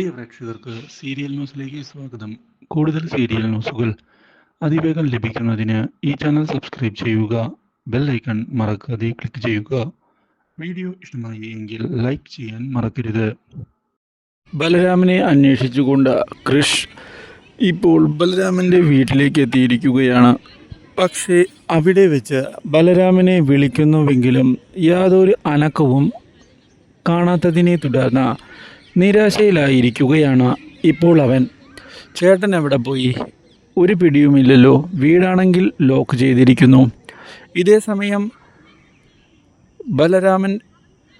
പ്രിയ പ്രേക്ഷകർക്ക് സീരിയൽ ന്യൂസിലേക്ക് സ്വാഗതം. കൂടുതൽ സീരിയൽ ന്യൂസുകൾ അതിവേഗം ലഭിക്കുന്നതിന് ഈ ചാനൽ സബ്സ്ക്രൈബ് ചെയ്യുക ബെൽ ഐക്കൺ മറക്കാതെ ക്ലിക്ക് ചെയ്യുക. വീഡിയോ ഇഷ്ടമായി എങ്കിൽ ലൈക്ക് ചെയ്യാൻ മറക്കരുത്. ബലരാമനെ അന്വേഷിച്ചുകൊണ്ട് കൃഷ് ഇപ്പോൾ ബലരാമന്റെ വീട്ടിലേക്ക് എത്തിയിരിക്കുകയാണ്. പക്ഷേ അവിടെ വെച്ച് ബലരാമനെ വിളിക്കുന്നുവെങ്കിലും യാതൊരു അനക്കവും കാണാത്തതിനെ തുടർന്ന് നിരാശയിലായിരിക്കുകയാണ് ഇപ്പോൾ അവൻ. ചേട്ടൻ എവിടെ പോയി? ഒരു പിടിയുമില്ലല്ലോ. വീടാണെങ്കിൽ ലോക്ക് ചെയ്തിരിക്കുന്നു. ഇതേ സമയം ബലരാമൻ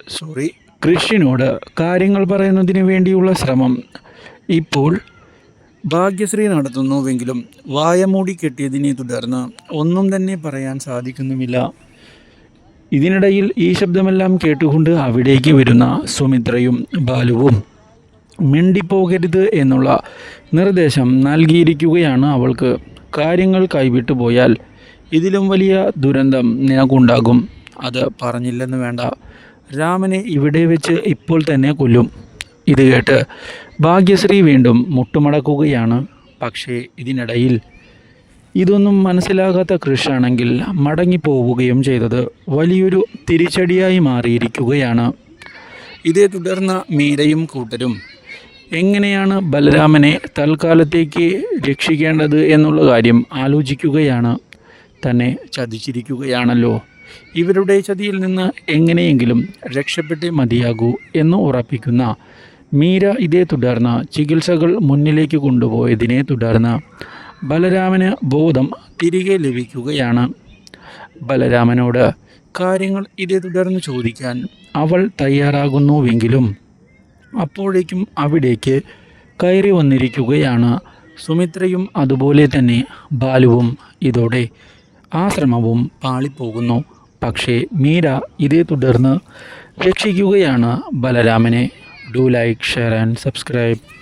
സോറി കൃഷിനോട് കാര്യങ്ങൾ പറയുന്നതിന് വേണ്ടിയുള്ള ശ്രമം. ഇപ്പോൾ ഭാഗ്യശ്രീ നടത്തുന്നുവെങ്കിലും വായമൂടി കെട്ടിയതിനെ തുടർന്ന് ഒന്നും തന്നെ പറയാൻ സാധിക്കുന്നുമില്ല. ഇതിനിടയിൽ ഈ ശബ്ദമെല്ലാം കേട്ടുകൊണ്ട് അവിടേക്ക് വരുന്ന സുമിത്രയും ബാലുവും മിണ്ടിപ്പോകരുത് എന്നുള്ള നിർദ്ദേശം നൽകിയിരിക്കുകയാണ് അവൾക്ക്. കാര്യങ്ങൾ കൈവിട്ടു പോയാൽ ഇതിലും വലിയ ദുരന്തം നിനക്കുണ്ടാകും. അത് പറഞ്ഞില്ലെന്ന് വേണ്ട. രാമനെ ഇവിടെ വെച്ച് ഇപ്പോൾ തന്നെ കൊല്ലും. ഇത് കേട്ട് ഭാഗ്യശ്രീ വീണ്ടും മുട്ടുമടക്കുകയാണ്. പക്ഷേ ഇതിനിടയിൽ ഇതൊന്നും മനസ്സിലാകാത്ത കൃഷാണെങ്കിൽ മടങ്ങിപ്പോവുകയും ചെയ്തത് വലിയൊരു തിരിച്ചടിയായി മാറിയിരിക്കുകയാണ്. ഇതേ തുടർന്ന് മീരയും കൂട്ടരും എങ്ങനെയാണ് ബലരാമനെ തൽക്കാലത്തേക്ക് രക്ഷിക്കേണ്ടത് എന്നുള്ള കാര്യം ആലോചിക്കുകയാണ്. തന്നെ ചതിച്ചിരിക്കുകയാണല്ലോ. ഇവരുടെ ചതിയിൽ നിന്ന് എങ്ങനെയെങ്കിലും രക്ഷപ്പെട്ടേ മതിയാകൂ എന്ന് ഉറപ്പിക്കുന്ന മീര ഇതേ തുടർന്ന് ചികിത്സകൾ മുന്നിലേക്ക് കൊണ്ടുപോയതിനെ തുടർന്ന് ബലരാമന് ബോധം തിരികെ ലഭിക്കുകയാണ്. ബലരാമനോട് കാര്യങ്ങൾ ഇതേ തുടർന്ന് ചോദിക്കാൻ അവൾ തയ്യാറാകുന്നുവെങ്കിലും അപ്പോഴേക്കും അവിടേക്ക് കയറി വന്നിരിക്കുകയാണ് സുമിത്രയും അതുപോലെ തന്നെ ബാലുവും. ഇതോടെ ആ ശ്രമവും പാളിപ്പോകുന്നു. പക്ഷേ മീര ഇതേ തുടർന്ന് രക്ഷിക്കുകയാണ് ബലരാമനെ. Do like share and subscribe.